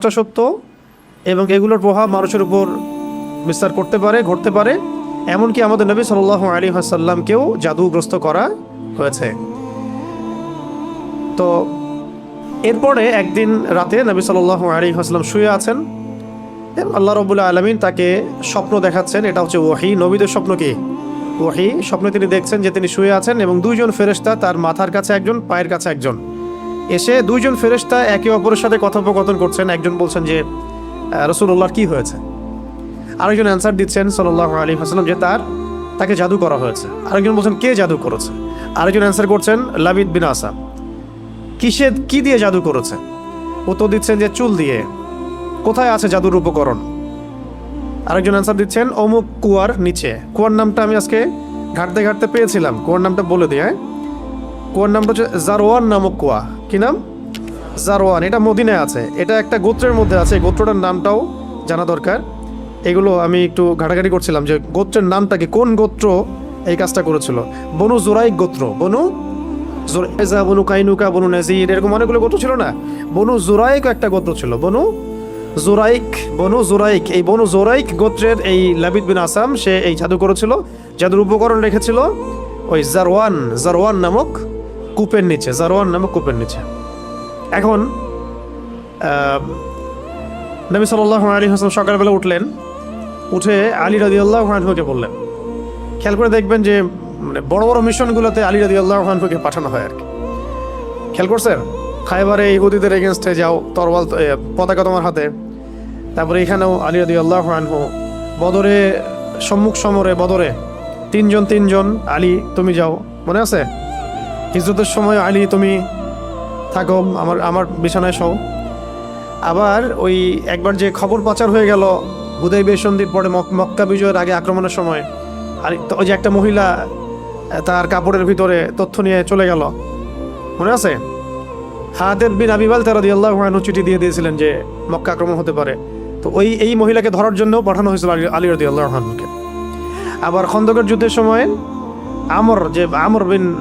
এটা সত্য এবং এগুলোর প্রভাব মানুষের উপর বিস্তার করতে পারে, ঘটতে পারে, এমনকি আমাদের নবী সাল্লাহ আলী হাসাল্লামকেও জাদুগ্রস্ত করা হয়েছে। তো এরপরে একদিন রাতে নবী সাল্লাহ আলী হাসলাম শুয়ে আছেন আল্লাহ রবুল্লা আলমিন তাকে স্বপ্ন দেখাচ্ছেন, এটা হচ্ছে ওয়াহি, নবীদের স্বপ্ন কি? ওয়াহি, স্বপ্নে তিনি দেখছেন যে তিনি শুয়ে আছেন এবং দুইজন ফেরেশতা তার মাথার কাছে একজন, পায়ের কাছে একজন। এসে দুইজন ফেরেশতা একে অপরের সাথে কথোপকথন করছেন। একজন বলছেন যে রসুল্লাহর কি হয়েছে? আরেকজন অ্যান্সার দিচ্ছেন সাল্লাহ আলী হাসলাম যে তার, তাকে জাদু করা হয়েছে। আরেকজন বলছেন, কে জাদু করেছে? আরেকজন অ্যান্সার করছেন, লাবিদ বিন আসাম কিসে, কি দিয়ে জাদু করেছে? উত্তর দিচ্ছেন যে, চুল দিয়ে। কোথায় আছে জাদুর উপকরণ? আরেকজন অ্যান্সার দিচ্ছেন, অমুক কুয়ার নিচে। কুয়ার নামটা আমি আজকে ঘাটতে ঘাটতে পেয়েছিলাম। কুয়ার নামটা বলে দিই হ্যাঁ? কুয়ার নামটা হচ্ছে জারোয়ান নামক কুয়া। কি নাম? জারোয়ান এটা মদিনায় আছে। এটা একটা গোত্রের মধ্যে আছে গোত্রটার নামটাও জানা দরকার। এগুলো আমি একটু ঘাটাঘাটি করছিলাম যে গোত্রের নামটা কি, কোন গোত্র এই কাজটা করেছিল? বনু জোরাইক গোত্র। বনু জোরাইজা বনু কাইনুকা, বনু নাজির, এরকম অনেকগুলো গোত্র ছিল না? বনু জোরাইক একটা গোত্র ছিল। বনু জোরাইক বনু জোরাইক, এই বনু জোরাইক গোত্রের এই লাবিদ বিন আসাম, সে এই জাদু করেছিল, জাদুর উপকরণ রেখেছিল ওই জারওয়ান জারওয়ান নামক কূপের নিচে জারওয়ান নামক কূপের নিচে। এখন নবী সাল্লাহ আলী হাসান সকালবেলা উঠলেন উঠে আলী রাজি আল্লাহ হানহুকে বললেন খেয়াল করে দেখবেন যে মানে বড় বড় মিশনগুলোতে আলী রাজি আল্লাহ হানহুকে পাঠানো হয় আর কি। খেয়াল করছেন? খাইবারে ইহুদিদের এগেনস্টে যাও তরওয়াল এ, পতাকা তোমার হাতে। তারপরে এখানেও আলী রাদি আল্লাহ আনহু বদরে সম্মুখ সমরে বদরে তিনজন তিনজন আলী তুমি যাও। মনে আছে? হিজরতের সময় আলী, তুমি থাকো, আমার আমার বিছানায় শও। আবার ওই একবার যে খবর পাচার হয়ে গেল হুদয় সন্ধির পরে মক- মক্কা বিজয়ের আগে আক্রমণের সময়, আর ওই যে একটা মহিলা তার কাপড়ের ভিতরে তথ্য নিয়ে চলে গেল। মনে আছে? হাতের বিন আবিবাল তারা দিয়ে আল্লাহ চিঠি দিয়ে দিয়েছিলেন যে মক্কা আক্রমণ হতে পারে। তো ওই, এই মহিলাকে ধরার জন্য পাঠানো হয়েছিল আলী আলী রদি আল্লাহ রহমানকে আবার খন্দকের যুদ্ধের সময় আমর, যে আমর বিন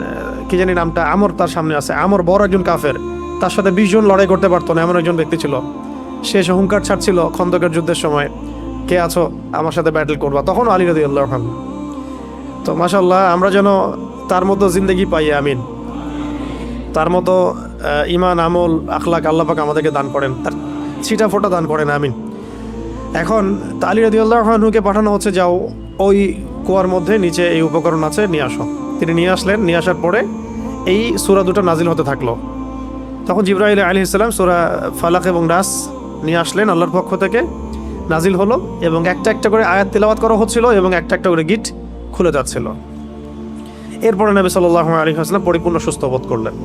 কি জানি নামটা? আমর তার সামনে আছে। আমর বড় একজন কাফের। তার সাথে বিশ জন লড়াই করতে পারতো না, এমন একজন ব্যক্তি ছিল। সে এসে হুঙ্কার ছাড়ছিল খন্দকের যুদ্ধের সময়। কে আছো? আমার সাথে ব্যাটেল করবা। তখন আলী রদি আল্লাহ রহমান তো মাসাল্লাহ আমরা যেন তার মতো জিন্দগি পাই, আমিন। তার মতো ইমান আমল, আখলাক আল্লাপাক আমাদেরকে দান করেন। তার ছিটা ফোটা দান করেন, আমিন। এখন আলী রাদিউল্লাহ রহমানুকে পাঠানো হচ্ছে, যাও ওই কুয়ার মধ্যে নিচে এই উপকরণ আছে, নিয়ে আসো। তিনি নিয়ে আসলেন, নিয়ে আসার পরে এই সুরা দুটো নাজিল হতে থাকল। তখন জিব্রাহিল আলী ইসলাম সুরা ফালাক এবং নাস নিয়ে আসলেন আল্লাহর পক্ষ থেকে। নাজিল হলো এবং একটা একটা করে আয়াত তেলাওয়াত করা হচ্ছিল এবং একটা একটা করে গিট খুলে যাচ্ছিল। এরপরে নবী সাল্লাহ আলী হাসলাম পরিপূর্ণ সুস্থ বোধ করলেন।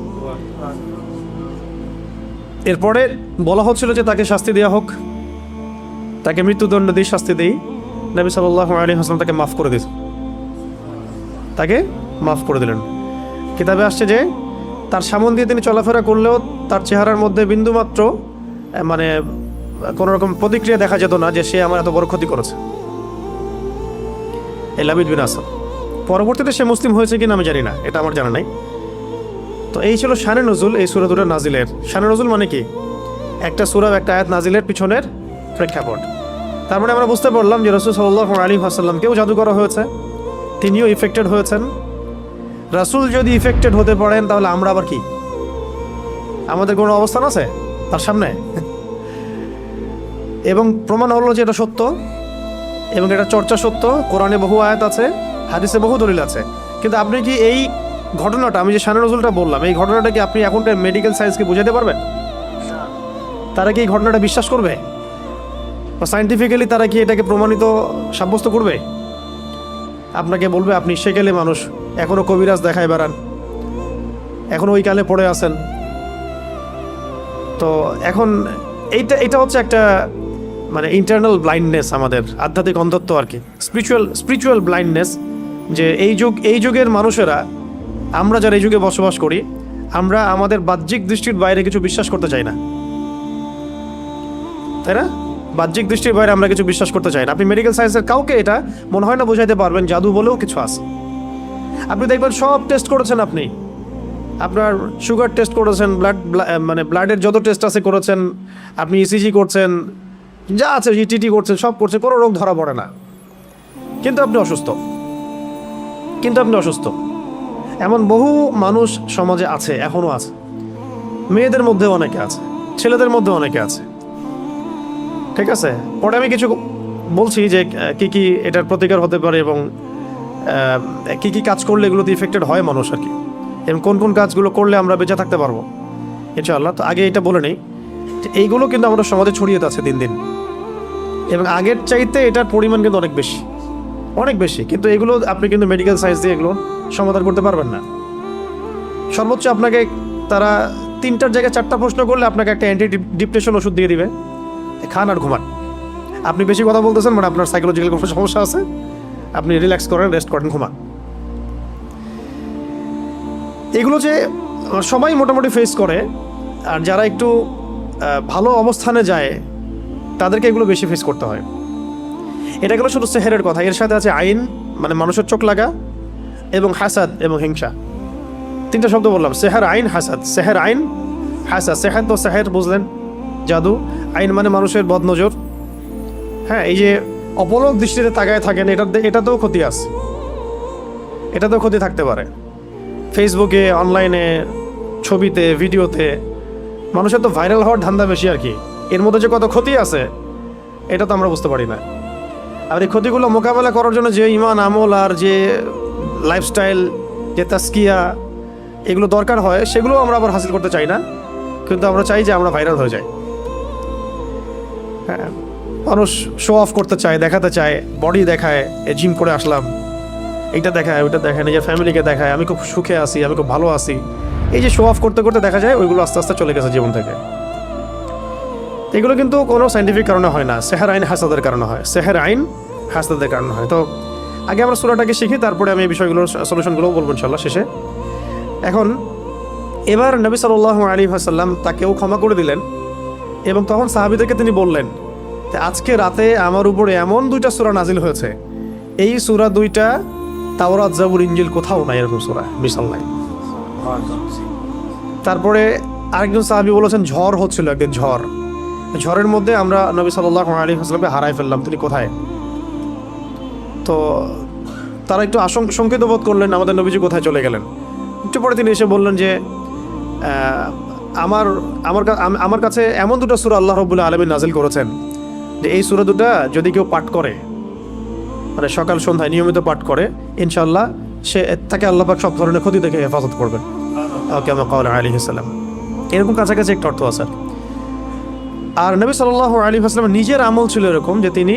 এরপরে বলা হচ্ছিল যে তাকে শাস্তি দেওয়া হোক। তাকে মৃত্যুদণ্ড দিয়ে শাস্তি দিই। নবী সাল্লাহ আলী হাসলাম তাকে মাফ করে দিল তাকে মাফ করে দিলেন। কিতাবে আসছে যে, তার সামন দিয়ে তিনি চলাফেরা করলেও তার চেহারার মধ্যে বিন্দুমাত্র মানে কোনো রকম প্রতিক্রিয়া দেখা যেত না যে সে আমার এত বড় ক্ষতি করেছে। এই বিন আসাদ। পরবর্তীতে সে মুসলিম হয়েছে কিনা আমি জানি না, এটা আমার জানা নাই। তো এই ছিল শানে নজুল, এই সুরা দুটো নাজিলের। শানে নজুল মানে কি? একটা সুরা একটা আয়াত নাজিলের পিছনের প্রেক্ষাপট। তার মানে আমরা বুঝতে পারলাম যে রসুল সাল্লাহ আলী আসাল্লামকেও জাদু করা হয়েছে, তিনিও ইফেক্টেড হয়েছেন। রাসুল যদি ইফেক্টেড হতে পারেন, তাহলে আমরা আবার কি? আমাদের কোনো অবস্থান আছে? তার সামনে? এবং প্রমাণ হলো যে এটা সত্য, এবং এটা চর্চা সত্য, কোরআনে বহু আয়াত আছে, হাদিসে বহু দলিল আছে। কিন্তু আপনি কি এই ঘটনাটা, আমি যে শানে নজরুলটা বললাম, এই ঘটনাটা কি আপনি এখনকার মেডিকেল সায়েন্সকে বোঝাতে পারবেন? তারা কি এই ঘটনাটা বিশ্বাস করবে? বা সাইন্টিফিক্যালি তারা কি এটাকে প্রমাণিত সাব্যস্ত করবে? আপনাকে বলবে, আপনি সেকেলে মানুষ। এখনও কবিরাজ দেখায় বেড়ান। এখনও ওই কালে পড়ে আছেন। তো এখন এইটা, এটা হচ্ছে একটা মানে ইন্টারনাল ব্লাইন্ডনেস আমাদের, আধ্যাত্মিক অন্ধত্ব আর কি। স্পিরিচুয়াল স্পিরিচুয়াল ব্লাইন্ডনেস যে এই যুগ, এই যুগের মানুষেরা, আমরা যারা এই যুগে বসবাস করি, আমরা আমাদের বাহ্যিক দৃষ্টির বাইরে কিছু বিশ্বাস করতে চাই না। তাই না? বাহ্যিক দৃষ্টির বাইরে আমরা কিছু বিশ্বাস করতে চাই না। আপনি মেডিকেল সায়েন্সের কাউকে এটা মনে হয় না বোঝাইতে পারবেন, জাদু বলেও কিছু আছে। আপনি দেখবেন সব টেস্ট করেছেন আপনি। আপনার সুগার টেস্ট করেছেন ব্লাড মানে ব্লাডের যত টেস্ট আছে করেছেন, আপনি ইসিজি করছেন, যা আছে ইটিটি করছেন, সব করছেন, কোনো রোগ ধরা পড়ে না। কিন্তু আপনি অসুস্থ। কিন্তু আপনি অসুস্থ। এমন বহু মানুষ সমাজে আছে এখনও আছে। মেয়েদের মধ্যে অনেকে আছে, ছেলেদের মধ্যে অনেকে আছে। ঠিক আছে? পরে আমি কিছু বলছি যে কি কি এটার প্রতিকার হতে পারে এবং কি কি কাজ করলে এগুলোতে ইফেক্টেড হয় মানুষ আর কি? এবং কোন কোন কাজগুলো করলে আমরা বেঁচে থাকতে পারব? ইনশাআল্লাহ। তো আগে এটা বলে নেই। যে এইগুলো কিন্তু আমাদের সমাজে ছড়িয়ে আছে দিন দিন। এবং আগের চাইতে এটার পরিমাণ কিন্তু অনেক বেশি। অনেক বেশি। কিন্তু এগুলো আপনি কিন্তু মেডিকেল সায়েন্স দিয়ে এগুলো সমাধান করতে পারবেন না। সর্বোচ্চ আপনাকে তারা তিনটার জায়গায় চারটা প্রশ্ন করলে আপনাকে একটা অ্যান্টি ডিপ্রেশন ওষুধ দিয়ে দিবে। খান আর ঘুমান। আপনি বেশি কথা বলতেছেন মানে আপনার সাইকোলজিক্যাল কোনো সমস্যা আছে? আপনি রিল্যাক্স করেন রেস্ট করেন, ঘুমান। এগুলো যে সবাই মোটামুটি ফেস করে, আর যারা একটু ভালো অবস্থানে যায়, তাদেরকে এগুলো বেশি ফেস করতে হয়। এটা গেলো শুধু সেহেরের কথা। এর সাথে আছে আইন মানে মানুষের চোখ লাগা এবং হাসাদ এবং হিংসা। তিনটা শব্দ বললাম। সেহের আইন, হাসাদ। সেহের আইন, হাসাদ। সেহের তো সেহের, বুঝলেন? জাদু। আইন মানে মানুষের বদনজর। হ্যাঁ এই যে অপলক দৃষ্টিতে তাকায় থাকেন এটা এটাতেও ক্ষতি আছে। এটাতেও ক্ষতি থাকতে পারে। ফেসবুকে অনলাইনে ছবিতে ভিডিওতে মানুষের তো ভাইরাল হওয়ার ধান্দা বেশি আর কি। এর মধ্যে যে কত ক্ষতি আছে, এটা তো আমরা বুঝতে পারি না। আর এই ক্ষতিগুলো মোকাবেলা করার জন্য যে ইমান, আমল আর যে লাইফস্টাইল যে তাস্কিয়া, এগুলো দরকার হয় সেগুলো আমরা আবার হাসিল করতে চাই না। কিন্তু আমরা চাই যে আমরা ভাইরাল হয়ে যাই। হ্যাঁ। মানুষ শো অফ করতে চায়, দেখাতে চায় বডি দেখায় জিম করে আসলাম। এটা দেখায়, ওইটা দেখায়, নিজের ফ্যামিলিকে দেখায়, আমি খুব সুখে আছি, আমি খুব ভালো আছি। এই যে শো অফ করতে করতে দেখা যায়, ওইগুলো আস্তে আস্তে চলে গেছে জীবন থেকে। এগুলো কিন্তু কোনো সাইন্টিফিক কারণে হয় না, সেহের আইন হাসাদের কারণে হয়, সেহের আইন হাসাদের কারণে হয়। তো আগে আমরা সুরাটাকে শিখি, তারপরে আমি এই বিষয়গুলোর সলিউশনগুলোও বলব ইনশাল্লাহ শেষে। এখন, এবার নবী সাল্লাহ আলী হাসাল্লাম তাকেও ক্ষমা করে দিলেন এবং তখন সাহাবিদেরকে তিনি বললেন আজকে রাতে আমার উপরে এমন দুইটা সূরা নাজিল হয়েছে। এই সূরা দুইটা তাওরাত জাবুর ইঞ্জিল কোথাও নাই এরকম সূরা মিশাল নাই। তারপরে আরেকজন সাহাবি বলেছেন, ঝড় হচ্ছিল একদিন, ঝড়। ঝড়ের মধ্যে আমরা নবী সাল্লাহ আলী হাসলামকে হারাই ফেললাম, তিনি কোথায়? তো তারা একটু আশঙ্ক, শঙ্কিত বোধ করলেন, আমাদের নবীজি কোথায় চলে গেলেন? একটু পরে তিনি এসে বললেন যে আমার আমার আমার কাছে এমন দুটো সুরা আল্লাহ রবুল্লাহ আলমী নাজিল করেছেন। যে এই সুরা দুটা যদি কেউ পাঠ করে মানে সকাল, সন্ধ্যায় নিয়মিত পাঠ করে ইনশাল্লাহ সে তাকে আল্লাহ পাক সব ধরনের ক্ষতি থেকে হেফাজত করবেন। ওকে, আমার কাউল আলী ইসলাম এরকম কাছাকাছি একটা অর্থ আছে। আর নবী সাল্লাহ আলী আসলাম নিজের আমল ছিল এরকম যে তিনি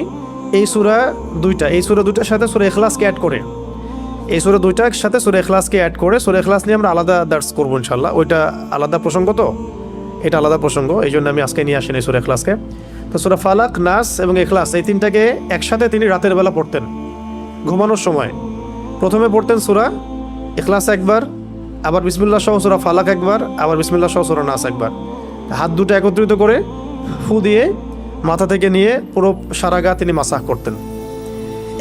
এই সুরা দুইটা, এই সুরা দুইটার সাথে সুরে এখলাসকে অ্যাড করে, এই সুরা দুইটার সাথে সুরে এখলাসকে অ্যাড করে, সুরে এখলাস নিয়ে আমরা আলাদা দার্স করব ইনশাল্লাহ ওইটা আলাদা প্রসঙ্গ তো? এটা আলাদা প্রসঙ্গ এই জন্য আমি আজকে নিয়ে আসিনি সুরা এখলাসকে তো সুরা ফালাক, নাস এবং এখলাস এই তিনটাকে একসাথে তিনি রাতের বেলা পড়তেন, ঘুমানোর সময়। প্রথমে পড়তেন সুরা এখলাস একবার, আবার বিসমিল্লা সহ সুরা ফালাক একবার, আবার বিসমিল্লা সহ সুরা নাস একবার। হাত দুটো একত্রিত করে ফু দিয়ে মাথা থেকে নিয়ে পুরো সারা গা তিনি মাসাহ করতেন।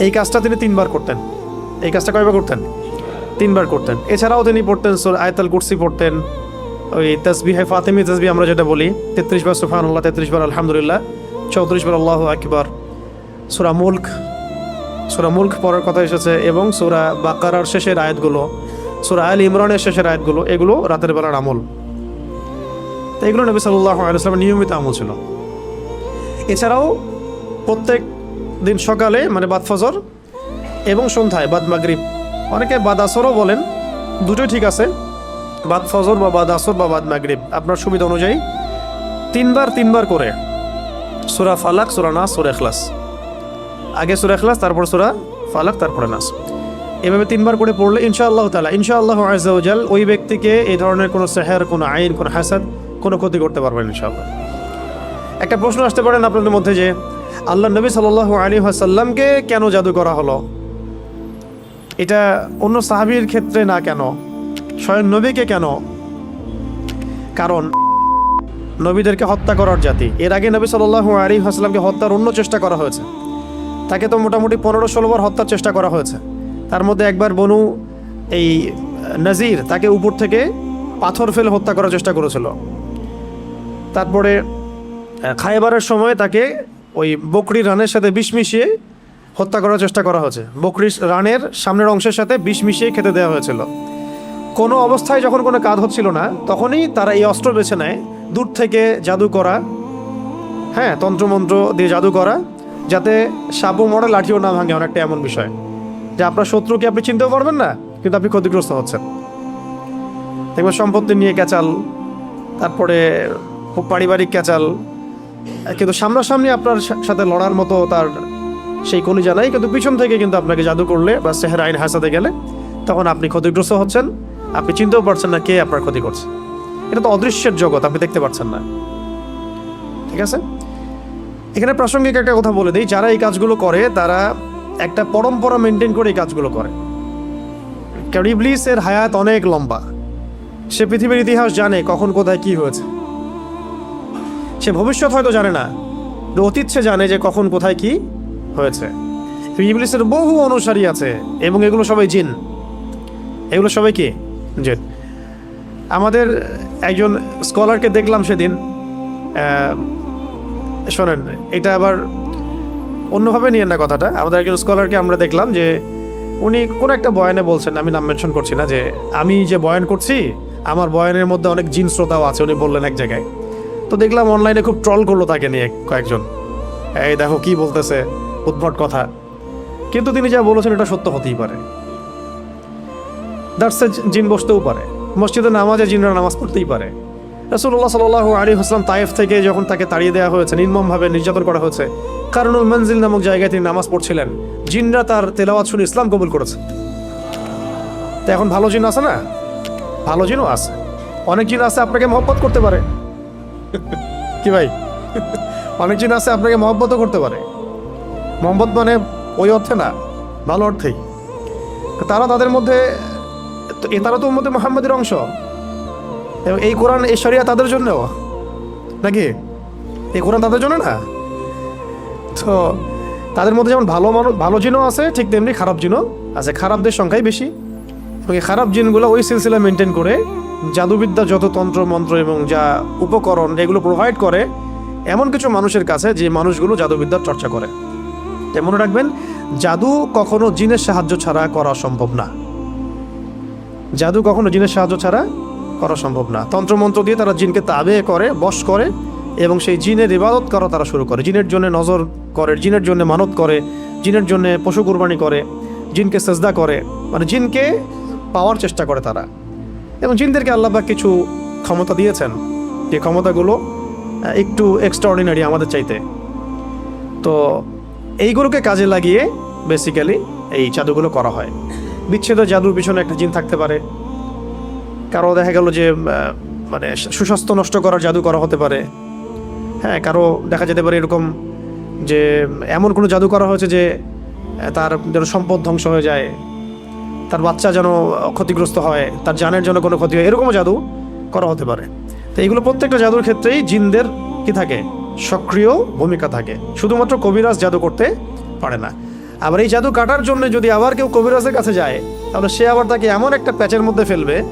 এই কাজটা তিনি তিনবার করতেন। এই কাজটা কয়বার করতেন? তিনবার করতেন। এছাড়াও তিনি পড়তেন সুরা আয়তাল কুর্সি পড়তেন ওই তসবিহে ফাতেমি তসবি আমরা যেটা বলি, তেত্রিশ বার সুফান আল্লাহ তেত্রিশ বার আলহামদুলিল্লাহ, চৌত্রিশ বার আল্লাহ আকবার। সুরা মুল্ক সুরা মুল্ক পড়ার কথা এসেছে এবং সুরা বাকারার শেষের আয়াতগুলো, সুরা আল ইমরানের শেষের আয়াতগুলো, এগুলো রাতের বেলার আমল। তো এগুলো নবী সাল্লাহ আলাইসলামের নিয়মিত আমল ছিল। এছাড়াও প্রত্যেক দিন সকালে মানে বাদ ফজর এবং সন্ধ্যায়, বাদ মাগরিব, অনেকে বাদ আসরও বলেন, দুটোই ঠিক আছে। বাদ ফজর বা বাদ আসর বা বাদ মাগরিব, আপনার সুবিধা অনুযায়ী তিনবার তিনবার করে সুরা ফালাক, সুরা নাস, সুরা এখলাস আগে সুরা এখলাস তারপর সুরা ফালাক, তারপরে নাস। এভাবে তিনবার করে পড়লে ইনশাআল্লাহ তালা ইনশাআল্লাহ আজাল ওই ব্যক্তিকে এই ধরনের কোনো সেহের, কোনো আইন, কোনো হাসাদ, কোনো ক্ষতি করতে পারবেন ইনশাআল্লাহ। একটা প্রশ্ন আসতে পারেন আপনাদের মধ্যে যে আল্লাহ নবী সাল্লাহ আলী আসাল্লামকে কেন জাদু করা হলো? এটা অন্য সাহাবির ক্ষেত্রে না কেন? স্বয়ং নবীকে কেন? কারণ নবীদেরকে হত্যা করার জাতি। এর আগে নবী সাল্লাহ আলী আসলামকে হত্যার অন্য চেষ্টা করা হয়েছে। তাকে তো মোটামুটি পনেরো ষোলো বার হত্যার চেষ্টা করা হয়েছে। তার মধ্যে একবার বনু এই নজির তাকে উপর থেকে পাথর ফেলে হত্যা করার চেষ্টা করেছিল। তারপরে খাইবারের সময় তাকে ওই বকরি রানের সাথে বিষ মিশিয়ে হত্যা করার চেষ্টা করা হয়েছে। বকরি রানের সামনের অংশের সাথে বিষ মিশিয়ে খেতে দেওয়া হয়েছিল। কোনো অবস্থায় যখন কোনো কাজ হচ্ছিল না, তখনই তারা এই অস্ত্র বেছে নেয়। দূর থেকে জাদু করা হ্যাঁ তন্ত্রমন্ত্র দিয়ে জাদু করা, যাতে সাবু মরে, লাঠিও না ভাঙে, অনেকটা এমন বিষয়। যে আপনার শত্রুকে আপনি চিনতেও পারবেন না, কিন্তু আপনি ক্ষতিগ্রস্ত হচ্ছেন। দেখবেন সম্পত্তি নিয়ে ক্যাচাল, তারপরে পারিবারিক ক্যাচাল, কিন্তু সামনাসামনি আপনার সাথে লড়ার মতো তার সেই কোনো জানাই কিন্তু পিছন থেকে কিন্তু আপনাকে জাদু করলে বা সেহের আইন হাসাতে গেলে, তখন আপনি ক্ষতিগ্রস্ত হচ্ছেন। আপনি চিনতেও পারছেন না কে আপনার ক্ষতি করছে। এটা তো অদৃশ্যের জগৎ, আপনি দেখতে পাচ্ছেন না। ঠিক আছে? এখানে প্রাসঙ্গিক একটা কথা বলে দিই। যারা এই কাজগুলো করে, তারা একটা পরম্পরা মেনটেন করে এই কাজগুলো করে। কারণ ইবলিসের হায়াত অনেক লম্বা। সে পৃথিবীর ইতিহাস জানে কখন, কোথায়, কি হয়েছে। সে ভবিষ্যৎ হয়তো জানে না অতীত সে জানে যে কখন, কোথায়, কি হয়েছে। ইবলিসের বহু অনুসারী আছে, এবং এগুলো সবাই জিন। এগুলো সবাই কি? জিন আমাদের একজন স্কলারকে দেখলাম সেদিন শোনেন, এটা আবার অন্যভাবে নিয়েন না কথাটা। আমাদের একজন স্কলারকে আমরা দেখলাম যে উনি কোনো একটা বয়ানে বলছেন, আমি নাম মেনশন করছি না, যে আমি যে বয়ান করছি, আমার বয়ানের মধ্যে অনেক জিন শ্রোতাও আছে, উনি বললেন এক জায়গায়। তো দেখলাম অনলাইনে খুব ট্রল করল তাকে নিয়ে কয়েকজন। এই দেখো কি বলতেছে, উদ্ভট কথা। কিন্তু তিনি যা বলেছেন, এটা সত্য হতেই পারে। দার্সে জিন বসতেও পারে। মসজিদে নামাজে জিনরা নামাজ পড়তেই পারে। রসুল্লাহ সাল আলী হাসলাম তায়েফ থেকে যখন তাকে তাড়িয়ে দেওয়া হয়েছে, নির্মমভাবে নির্যাতন করা হয়েছে কারণুল মঞ্জিল নামক জায়গায় তিনি নামাজ পড়ছিলেন। জিনরা তার তেলাওয়াত শুনে ইসলাম কবুল করেছে। তো এখন ভালো জিন আছে না? ভালো জিনও আছে। অনেক জিন আছে আপনাকে মহব্বত করতে পারে। কি ভাই? অনেক জিন আছে আপনাকে মহব্বতও করতে পারে। মোহাম্মদ মানে ওই অর্থে না, ভালো অর্থেই। তারা তাদের মধ্যে তো তারা তো মধ্যে মোহাম্মদের অংশ। এবং এই কোরআন, এই তাদের জন্যও। নাকি? এই কোরআন তাদের জন্য না? তো তাদের মধ্যে যেমন ভালো মানুষ ভালো জিনও আছে, ঠিক তেমনি খারাপ জিনও আছে। খারাপদের সংখ্যাই বেশি। এবং এই খারাপ জিনগুলো ওই সিলসিলা মেনটেন করে, জাদুবিদ্যা যত তন্ত্র, মন্ত্র এবং যা উপকরণ এগুলো প্রোভাইড করে, এমন কিছু মানুষের কাছে যে মানুষগুলো জাদুবিদ্যার চর্চা করে। মনে রাখবেন, জাদু কখনো জিনের সাহায্য ছাড়া করা সম্ভব না। জাদু কখনো জিনের সাহায্য ছাড়া করা সম্ভব না। তন্ত্রমন্ত্র দিয়ে তারা জিনকে তাবে করে, বশ করে এবং সেই জিনের ইবাদত করা তারা শুরু করে। জিনের জন্য নজর করে, জিনের জন্য মানত করে, জিনের জন্য পশু কুরবানি করে, জিনকে সেজদা করে। মানে জিনকে পাওয়ার চেষ্টা করে তারা। এবং জিনদেরকে আল্লাহবাক কিছু ক্ষমতা দিয়েছেন। যে ক্ষমতাগুলো একটু এক্সট্রাঅর্ডিনারি আমাদের চাইতে। তো এইগুলোকে কাজে লাগিয়ে বেসিক্যালি এই জাদুগুলো করা হয়। বিচ্ছেদ জাদুর পিছনে একটা জিন থাকতে পারে। কারও দেখা গেল যে মানে সুস্বাস্থ্য নষ্ট করার জাদু করা হতে পারে। হ্যাঁ কারও দেখা যেতে পারে এরকম যে, এমন কোনো জাদু করা হয়েছে যে তার যেন সম্পদ ধ্বংস হয়ে যায়, তার বাচ্চা যেন ক্ষতিগ্রস্ত হয়, তার জানের জন্য কোনো ক্ষতি হয়, এরকমও জাদু করা হতে পারে। তো এইগুলো প্রত্যেকটা জাদুর ক্ষেত্রেই জিনদের কি থাকে? সক্রিয় ভূমিকা থাকে। শুধুমাত্র কবিরাজ জাদু করতে পারে না। আবার এই জাদু কাটার জন্য যদি আবার কেউ কবিরাজের কাছে যায়, তাহলে সে আবার তাকে এমন একটা প্যাচের মধ্যে ফেলবে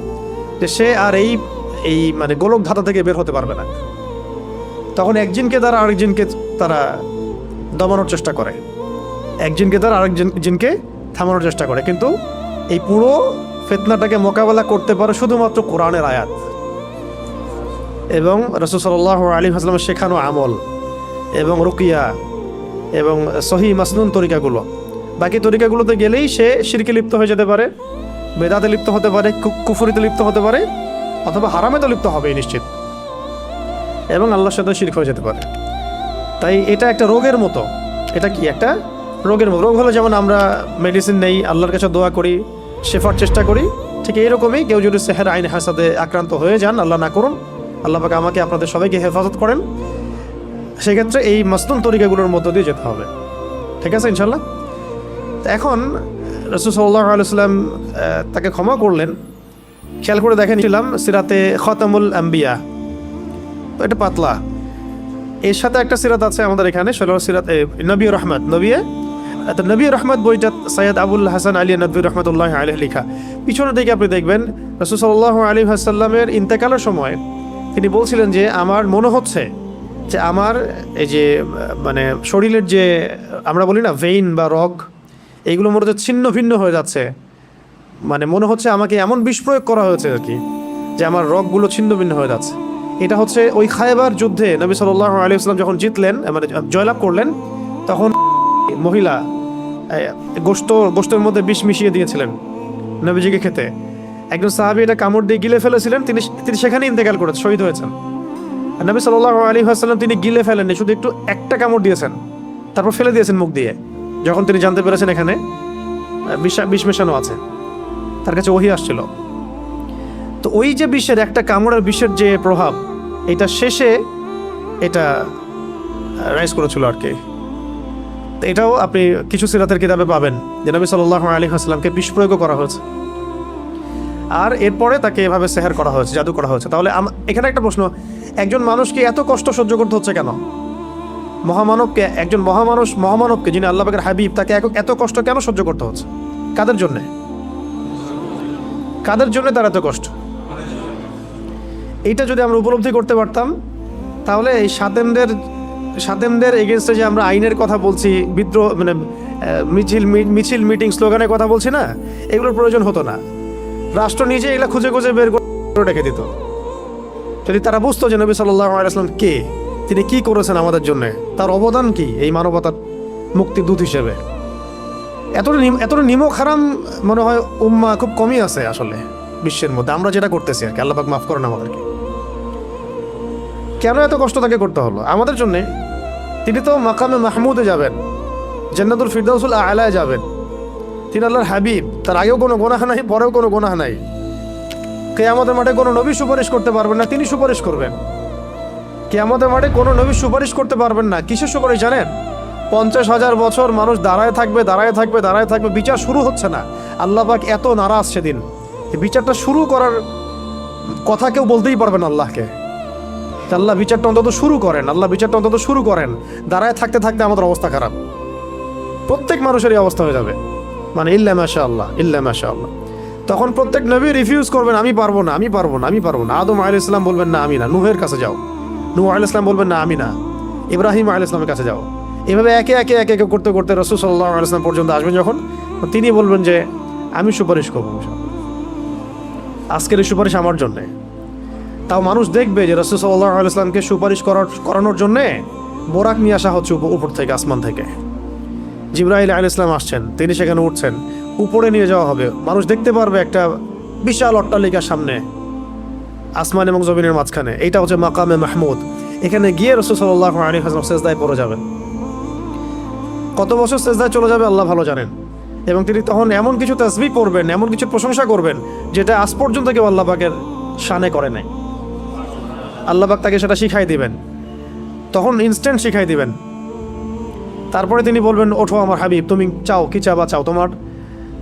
যে সে আর এই এই মানে গোলক ধাতা থেকে বের হতে পারবে না। তখন একজিনকে তারা আরেকজনকে তারা দমানোর চেষ্টা করে। একজনকে তারা আরেকজন জিনকে থামানোর চেষ্টা করে। কিন্তু এই পুরো ফেতনাটাকে মোকাবেলা করতে পারে শুধুমাত্র কোরআনের আয়াত। এবং রসুল সাল্লাহ আলী হাসলামের শেখানো আমল এবং রুকিয়া এবং সহি মাসনুন তরিকাগুলো। বাকি তরিকাগুলোতে গেলেই সে শিরকে লিপ্ত হয়ে যেতে পারে, বেদাতে লিপ্ত হতে পারে কুফুরিতে লিপ্ত হতে পারে, অথবা হারামেতে লিপ্ত হবে নিশ্চিত। এবং আল্লাহর সাথে শিরক হয়ে যেতে পারে। তাই এটা একটা রোগের মতো। এটা কি একটা রোগের মতো? রোগ হলে যেমন আমরা মেডিসিন নেই, আল্লাহর কাছে দোয়া করি, শেফার চেষ্টা করি, ঠিক এইরকমই কেউ যদি সেহের আইন হাসাদে আক্রান্ত হয়ে যান, আল্লাহ না করুন, আল্লাহ পাকে আমাকে আপনাদের সবাইকে হেফাজত করেন। সেক্ষেত্রে এই মাসনুন তরিকাগুলোর মধ্য দিয়ে যেতে হবে। ঠিক আছে ইনশাল্লাহ তো এখন রসুল সাল্লাহ আলুসাল্লাম তাকে ক্ষমা করলেন। খেয়াল করে দেখেছিলাম সিরাতে খতামুল আম্বিয়া। এটা পাতলা। এর সাথে একটা সিরাত আছে আমাদের এখানে ষোলো সিরাত নবী রহমত। নবী এত নবী রহমত বইটা সৈয়দ আবুল হাসান আলী নবী রহমতুল্লাহ আলহ লেখা। পিছনের দিকে আপনি দেখবেন রসুল সাল্লাহ আলী হাসাল্লামের ইন্তেকালের সময় তিনি বলছিলেন যে, আমার মনে হচ্ছে যে, আমার এই যে মানে শরীরের যে, আমরা বলি না ভেইন বা রগ এইগুলো মনে হচ্ছে ছিন্ন ভিন্ন হয়ে যাচ্ছে। মানে মনে হচ্ছে আমাকে এমন বিষ প্রয়োগ করা হয়েছে আর কি, যে আমার রগগুলো ছিন্ন ভিন্ন হয়ে যাচ্ছে। এটা হচ্ছে ওই খায়বার যুদ্ধে নবী সাল্লাহ আলী আসলাম যখন জিতলেন মানে জয়লাভ করলেন, তখন মহিলা গোস্ত, গোস্তের মধ্যে বিষ মিশিয়ে দিয়েছিলেন নবীজিকে খেতে। একজন সাহাবি এটা কামড় দিয়ে গিলে ফেলেছিলেন, তিনি তিনি সেখানে ইন্তেকাল করেছেন, শহীদ হয়েছেন। নবী সাল্লাহ আলী আসাল্লাম তিনি গিলে ফেলেননি, শুধু একটু একটা কামড় দিয়েছেন, তারপর ফেলে দিয়েছেন মুখ দিয়ে। যখন তিনি জানতে পেরেছেন এখানে বিষ মেশানো আছে। তার কাছে ওহি আসছিল। তো ওই যে বিশ্বের একটা কামড়ের বিশ্বের যে প্রভাব, এটা শেষে এটা রাইজ করেছিল আর কি। তো এটাও আপনি কিছু সিরাতের কিতাবে পাবেন, যে নবী সাল্লাহ আলী হাসলামকে বিষ প্রয়োগও করা হয়েছে। আর এরপরে তাকে এভাবে সেহার করা হয়েছে, জাদু করা হয়েছে। তাহলে এখানে একটা প্রশ্ন, একজন মানুষকে এত কষ্ট সহ্য করতে হচ্ছে কেন? মহামানবকে, একজন মহামানুষ মহামানবকে যিনি আল্লাহ হাবিব, তাকে এত কষ্ট কেন সহ্য করতে হচ্ছে? কাদের জন্যে? কাদের জন্য তার এত কষ্ট? এইটা যদি আমরা উপলব্ধি করতে পারতাম, তাহলে এই সাদেমদের সাদেমদের এগেনস্টে যে আমরা আইনের কথা বলছি, বিদ্রোহ মানে মিছিল মিছিল মিটিং স্লোগানের কথা বলছি না, এগুলোর প্রয়োজন হতো না। রাষ্ট্র নিজে এগুলো খুঁজে খুঁজে বের করে রেখে দিত। যদি তারা বুঝতো যে নবী সাল্লাহ আলাইসলাম কে তিনি কি করেছেন আমাদের জন্য? তার অবদান কি এই মানবতার মুক্তি দূত হিসেবে? এতটা এতটা নিমক হারাম মনে হয় উম্মা খুব কমই আছে আসলে বিশ্বের মধ্যে। আমরা যেটা করতেছি আর কি আল্লাপাক মাফ করেন আমাদেরকে। কেন এত কষ্ট তাকে করতে হলো? আমাদের জন্যে তিনি তো মাকামে মাহমুদে যাবেন, জান্নাতুল ফিরদাউসুল আলায় যাবেন। তিনি আল্লাহর হাবিব, তার আগেও কোনো গোনাহ নাই, পরেও কোনো গোনাহ নাই। কে আমাদের মাঠে কোনো নবী সুপারিশ করতে পারবেন না, তিনি সুপারিশ করবেন। কে আমাদের মাঠে কোনো নবী সুপারিশ করতে পারবেন না। কিসের সুপারিশ জানেন? পঞ্চাশ হাজার বছর মানুষ দাঁড়ায় থাকবে দাঁড়ায় থাকবে দাঁড়ায় থাকবে, বিচার শুরু হচ্ছে না। আল্লাহ পাক এত নারাজ সেদিন। বিচারটা শুরু করার কথা কেউ বলতেই পারবেন আল্লাহকে। আল্লাহ বিচারটা অন্তত শুরু করেন, আল্লাহ বিচারটা অন্তত শুরু করেন। দাঁড়ায় থাকতে থাকতে আমাদের অবস্থা খারাপ। প্রত্যেক মানুষেরই অবস্থা হয়ে যাবে। মানে ইল্লা মাশা আল্লাহ ইল্লা মাশা আল্লাহ তখন প্রত্যেক নবী রিফিউজ করবেন, আমি পারব না, আমি পারব না, আমি পারব না। আদম আল ইসলাম বলবেন, না, আমি না। নুহের কাছে যাও। নূহ আল ইসলাম বলবেন, না, আমি না। ইব্রাহিম আল ইসলামের কাছে যাও। এভাবে একে একে একে একে করতে করতে রসুল সাল্লাহ আলাইসলাম পর্যন্ত আসবেন যখন, তিনি বলবেন যে, আমি সুপারিশ করব আজকের এই সুপারিশ আমার জন্যে। তাও মানুষ দেখবে যে রসুল সাল্লাহ আলাইসলামকে সুপারিশ করার, করানোর জন্যে বোরাক নিয়ে আসা হচ্ছে উপ- উপর থেকে, আসমান থেকে। জিব্রাহিল আল ইসলাম আসছেন, তিনি সেখানে উঠছেন। উপরে নিয়ে যাওয়া হবে। মানুষ দেখতে পারবে একটা বিশাল অট্টালিকার সামনে। আসমান এবং জমিনের মাঝখানে। এইটা হচ্ছে মাকামে মাহমুদ। এখানে গিয়ে রসুল সাল্লাহ আলী হাসলাম সেজদায় পড়ে যাবেন। কত বছর সেজদায় চলে যাবে আল্লাহ ভালো জানেন। এবং তিনি তখন এমন কিছু তসবি করবেন এমন কিছু প্রশংসা করবেন, যেটা আজ পর্যন্ত কেউ আল্লাহ পাকের শানে করে নাই। আল্লাহ পাক তাকে সেটা শিখাই দিবেন। তখন ইনস্ট্যান্ট শিখাই দিবেন। তারপরে তিনি বলবেন, ওঠো আমার হাবিব, তুমি চাও, কি চাবা চাও, তোমার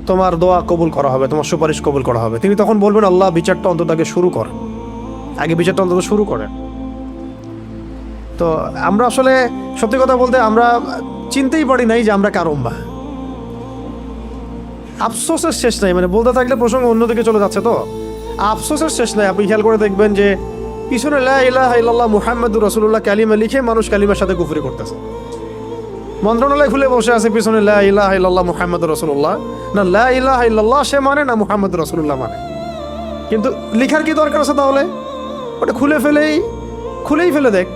তোমার দোয়া কবুল করা হবে, তোমার সুপারিশ কবুল করা হবে। তিনি তখন বলবেন, আল্লাহ বিচারটা অন্তত আগে শুরু কর আগে বিচারটা অন্তত শুরু করেন। তো আমরা আসলে সত্যি কথা বলতে আমরা চিনতেই পারি নাই যে আমরা কার উম্মা। আফসোসের শেষ নাই মানে বলতে থাকলে প্রসঙ্গ অন্যদিকে চলে যাচ্ছে তো। আফসোসের শেষ নাই, আপনি খেয়াল করে দেখবেন যে পিছনে লা ইলাহা ইল্লাল্লাহ মুহাম্মাদুর রাসূলুল্লাহ কালিমা লিখে মানুষ কালিমার সাথে কুফরি করতেছে। মন্ত্রণালয় খুলে বসে আছে পিছনে লা ইলাহা ইল্লাল্লাহ মুহাম্মাদুর রাসূলুল্লাহ। না লা ইলাহা ইল্লাল্লাহ সে মানে না মুহাম্মাদুর রাসূলুল্লাহ মানে। কিন্তু লিখার কি দরকার আছে তাহলে? ওটা খুলে ফেলেই, খুলেই ফেলে দেখ।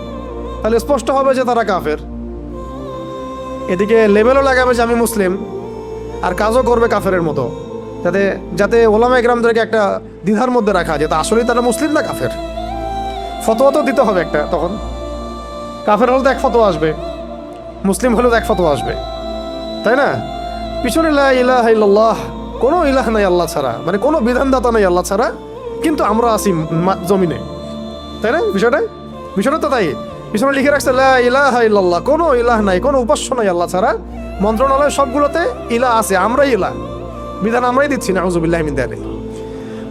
তাহলে স্পষ্ট হবে যে তারা কাফের। এদিকে লেবেলও লাগাবে যে আমি মুসলিম, আর কাজও করবে কাফেরের মতো। যাতে যাতে ওলামা একরামদেরকে একটা দ্বিধার মধ্যে রাখা যেটা আসলেই তারা মুসলিম না কাফের? ফতোয়া তো দিতে হবে একটা তখন। কাফের হলে তো এক ফতোয়া আসবে, মুসলিম হলেও তো এক ফতোয়া আসবে। তাই না? পিছনে ইলাহা ইল্লাল্লাহ, কোনো ইলাহ নাই আল্লাহ ছাড়া। মানে কোনো বিধানদাতা নাই আল্লাহ ছাড়া। কিন্তু আমরা আছি জমিনে। তাই না? বিষয়টা? বিষয়টা তো তাই। পিছনে লিখে রাখছে ইলাহা ইল্লাল্লাহ। কোনো ইলাহ নাই, কোনো উপাস্য নাই আল্লাহ ছাড়া। মন্ত্রণালয় সবগুলোতে ইলা আছে, আমরাই ইলা বিধান আমরাই দিচ্ছি না আউজুবিল্লাহ মিন দালিক।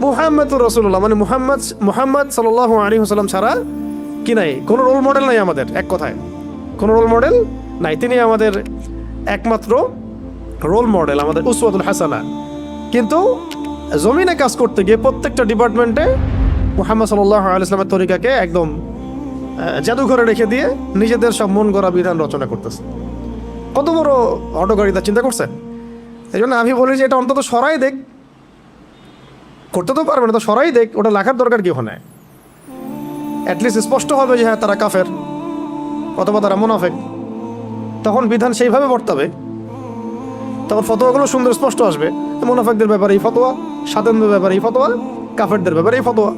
মুহাম্মদুর রসুল্লাহ মানে মুহাম্মদ মুহাম্মদ সাল্লাহ আলী হাসাল্লাম ছাড়া কি নাই? কোনো রোল মডেল নাই আমাদের, এক কথায়। কোনো রোল মডেল নাই। তিনি আমাদের একমাত্র রোল মডেল আমাদের উসওয়াতুল হাসানা। কিন্তু জমিনে কাজ করতে গিয়ে প্রত্যেকটা ডিপার্টমেন্টে মুহাম্মদ সাল্লাহ আলাইসলামের তরিকাকে একদম জাদুঘরে রেখে দিয়ে নিজেদের সব মন গড়া বিধান রচনা করতেছে। কত বড় হটকারিতা চিন্তা করছেন এই জন্য আমি বলি যে এটা অন্তত সরাই দেখ। করতে তো পারবে না, তো সরাই দেখ, ওটা লেখার দরকার কি ওখানে অ্যাটলিস্ট স্পষ্ট হবে যে হ্যাঁ তারা কাফের, অথবা তারা মুনাফেক। তখন বিধান সেইভাবে বর্তাবে। তখন ফতোয়াগুলো সুন্দর স্পষ্ট আসবে। মুনাফেকদের ব্যাপারে এই ফতোয়া, স্বাধীনদের ব্যাপারে এই ফতোয়া, কাফেরদের ব্যাপারে এই ফতোয়া।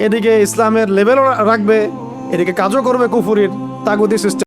এদিকে ইসলামের লেভেলও রাখবে এদিকে কাজও করবে কুফুরির তাগুদি সিস্টেম